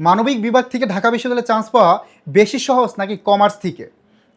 মানবিক বিভাগ থেকে ঢাকা বিশ্ববিদ্যালয়ে চান্স পাওয়া বেশি সহজ নাকি কমার্স থেকে?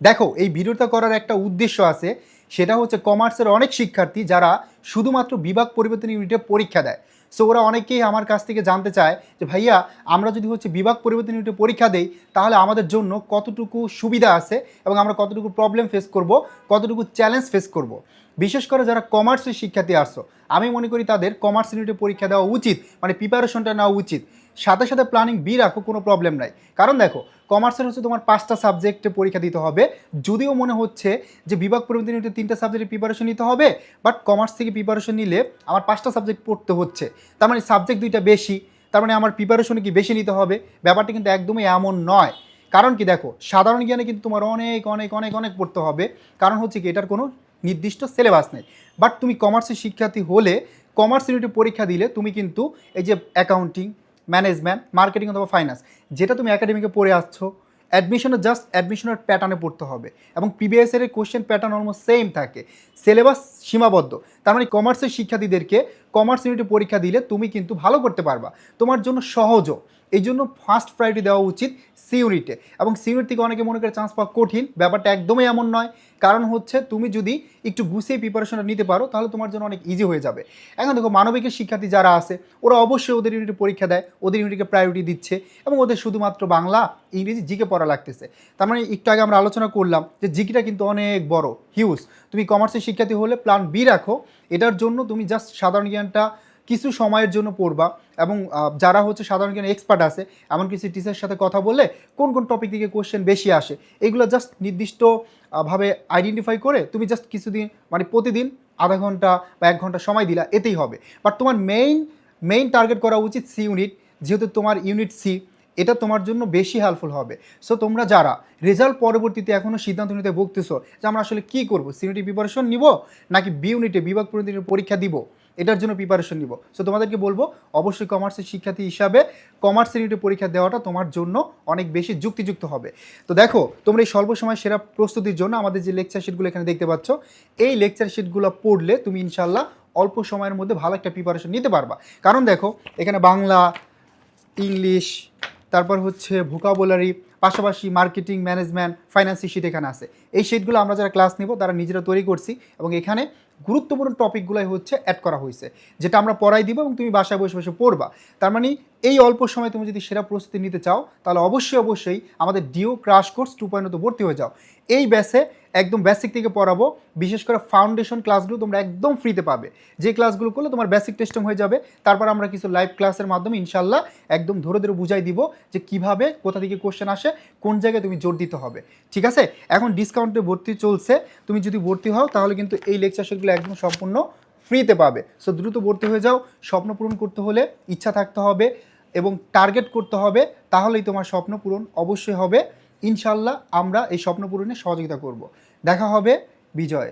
দেখো, এই ভিডিওটা করার একটা উদ্দেশ্য আছে, সেটা হচ্ছে কমার্সের অনেক শিক্ষার্থী যারা শুধুমাত্র বিভাগ পরিবর্তন ইউনিটে পরীক্ষা দেয়। সো ওরা অনেকেই আমার কাছ থেকে জানতে চায় যে, ভাইয়া, আমরা যদি হচ্ছে বিভাগ পরিবর্তন ইউনিটে পরীক্ষা দেই, তাহলে আমাদের জন্য কতটুকু সুবিধা আছে এবং আমরা কতটুকু প্রবলেম ফেস করব, কতটুকু চ্যালেঞ্জ ফেস করব? বিশেষ করে যারা কমার্সের শিক্ষার্থী আসছো, আমি মনে করি তাদের কমার্স ইউনিটে পরীক্ষা দেওয়া উচিত মানে প্রিপারেশনটা নেওয়া উচিত। সাথে সাথে প্ল্যানিং বি রাখো, কোনো প্রবলেম নাই। কারণ দেখো, কমার্সের হচ্ছে তোমার পাঁচটা সাবজেক্টে পরীক্ষা দিতে হবে। যদিও মনে হচ্ছে যে বিভাগ ইউনিটে তিনটা সাবজেক্টে প্রিপারেশন নিতে হবে বাট কমার্স থেকে প্রিপারেশন নিলে আমার পাঁচটা সাবজেক্ট পড়তে হচ্ছে। তার মানে সাবজেক্ট দুইটা বেশি, তার মানে আমার প্রিপারেশনে কি বেশি নিতে হবে? ব্যাপারটা কিন্তু একদমই এমন নয়। কারণ কি দেখো, সাধারণ জ্ঞানে কিন্তু তোমার অনেক অনেক অনেক অনেক পড়তে হবে। কারণ হচ্ছে কি, এটার কোনো নির্দিষ্ট সিলেবাস নেই। বাট তুমি কমার্সের শিক্ষার্থী হলে কমার্স ইউনিটে পরীক্ষা দিলে তুমি কিন্তু এই যে অ্যাকাউন্টিং ম্যানেজমেন্ট মার্কেটিং অথবা ফাইন্যান্স যেটা তুমি একাডেমিকে পড়ে আসছো অ্যাডমিশনে জাস্ট অ্যাডমিশনের প্যাটার্নে পড়তে হবে। এবং পিবিএস এর কোশ্চেন প্যাটার্ন অলমোস্ট সেম থাকে। সিলেবাস সীমাবদ্ধ। তার মানে কমার্সের শিক্ষার্থীদেরকে কমার্স ইউনিটে পরীক্ষা দিলে তুমি কিন্তু ভালো করতে পারবা। তোমার জন্য সহজও। এই জন্য ফার্স্ট প্রায়োরিটি দেওয়া উচিত সি ইউনিটে এবং সি ইউনিট থেকে অনেকে মনে করে চান্স পাওয়া কঠিন, ব্যাপারটা একদমই এমন নয়। কারণ হচ্ছে তুমি যদি একটু গুছিয়ে প্রিপারেশনটা নিতে পারো, তাহলে তোমার জন্য অনেক ইজি হয়ে যাবে। এখন দেখো, মানবিকের শিক্ষার্থী যারা আছে, ওরা অবশ্যই ওদের ইউনিটে পরীক্ষা দেয়, ওদের ইউনিটকে প্রায়োরিটি দিচ্ছে, এবং ওদের শুধুমাত্র বাংলা, ইংরেজি জিকে পড়া লাগতেছে। তার মানে একটু আগে আমরা আলোচনা করলাম যে জিকেটা কিন্তু অনেক বড় হিউজ তুমি কমার্সের শিক্ষার্থী হলে প্ল্যান বি রাখো, এটার জন্য তুমি জাস্ট সাধারণ জ্ঞানটা কিছু সময়ের জন্য পড়বা এবং যারা হচ্ছে সাধারণ জ্ঞান এক্সপার্ট আছে এমন কিছু টিচারের সাথে কথা বললে কোন কোন টপিক থেকে কোশ্চেন বেশি আসে এগুলো জাস্ট নির্দিষ্ট আহ, ভাবে আইডেন্টিফাই করে তুমি জাস্ট কিছুদিন মানে প্রতিদিন আধা ঘণ্টা বা এক ঘণ্টা সময় দিলা এতেই হবে। বাট তোমার মেইন মেইন টার্গেট করা উচিত সি ইউনিট যেহেতু তোমার ইউনিট সি এটা তোমার জন্য বেশি হেল্পফুল হবে। সো তোমরা যারা রেজাল্ট পরবর্তীতে এখনও সিদ্ধান্ত নিতে ভুগতেছো যে আমরা আসলে কী করব সি ইউনিটি প্রিপারেশন নিব নাকি বি ইউনিটে বিভাগ পরীক্ষা দিব এটার জন্য প্রিপারেশন নিব। সো তোমাদেরকে বলব, অবশ্যই কমার্সের শিক্ষার্থী হিসাবে কমার্স ইউনিটে পরীক্ষা দেওয়াটা তোমার জন্য অনেক বেশি যুক্তিযুক্ত হবে। তো দেখো, তোমরা এই স্বল্প সময় সেরা প্রস্তুতির জন্য আমাদের যে লেকচার শিটগুলো এখানে দেখতে পাচ্ছ, এই লেকচার শিটগুলো পড়লে তুমি ইনশাল্লাহ অল্প সময়ের মধ্যে ভালো একটা প্রিপারেশন নিতে পারবা। কারণ দেখো, এখানে বাংলা, ইংলিশ, তারপর হচ্ছে ভোকাবুলারি পাশাপাশি মার্কেটিং ম্যানেজমেন্ট ফাইন্যান্সি শিট এখানে আছে। এই শিটগুলো আমরা যারা ক্লাস নেব, তারা নিজেরা তৈরি করছি এবং এখানে গুরুত্বপূর্ণ টপিকগুলোই হচ্ছে অ্যাড করা হয়েছে, যেটা আমরা পড়াই দিব এবং তুমি বাসায় বসে বসে পড়বা। তার মানে এই অল্প সময় তুমি যদি সেরা প্রস্তুতি নিতে চাও, তাহলে অবশ্যই অবশ্যই আমাদের ডিও ক্রাশ কোর্স টু পয়েন্টতে ভর্তি হয়ে যাও। এই ব্যাসে একদম বেসিক থেকে পড়াবো, বিশেষ করে ফাউন্ডেশন ক্লাসগুলো তোমরা একদম ফ্রিতে পাবে। যে ক্লাসগুলো করলে তোমার বেসিক টেস্টিং হয়ে যাবে। তারপর আমরা কিছু লাইভ ক্লাসের মাধ্যমে ইনশাল্লাহ একদম ধরে ধরে বুঝাই দিব যে কীভাবে, কোথা থেকে কোশ্চেন আসে, কোন জায়গায় তুমি জোর দিতে হবে। ঠিক আছে? এখন ডিসকাউন্টে ভর্তি চলছে। তুমি যদি ভর্তি হও, তাহলে কিন্তু এই লেকচার সেটগুলো একদম সম্পূর্ণ ফ্রিতে পাবে। সো দ্রুত ভর্তি হয়ে যাও। স্বপ্ন পূরণ করতে হলে ইচ্ছা থাকতে হবে এবং টার্গেট করতে হবে, তাহলেই তোমার স্বপ্ন পূরণ অবশ্যই হবে। ইনশাল্লাহ আমরা এই স্বপ্ন পূরণে সহযোগিতা করব। দেখা হবে বিজয়।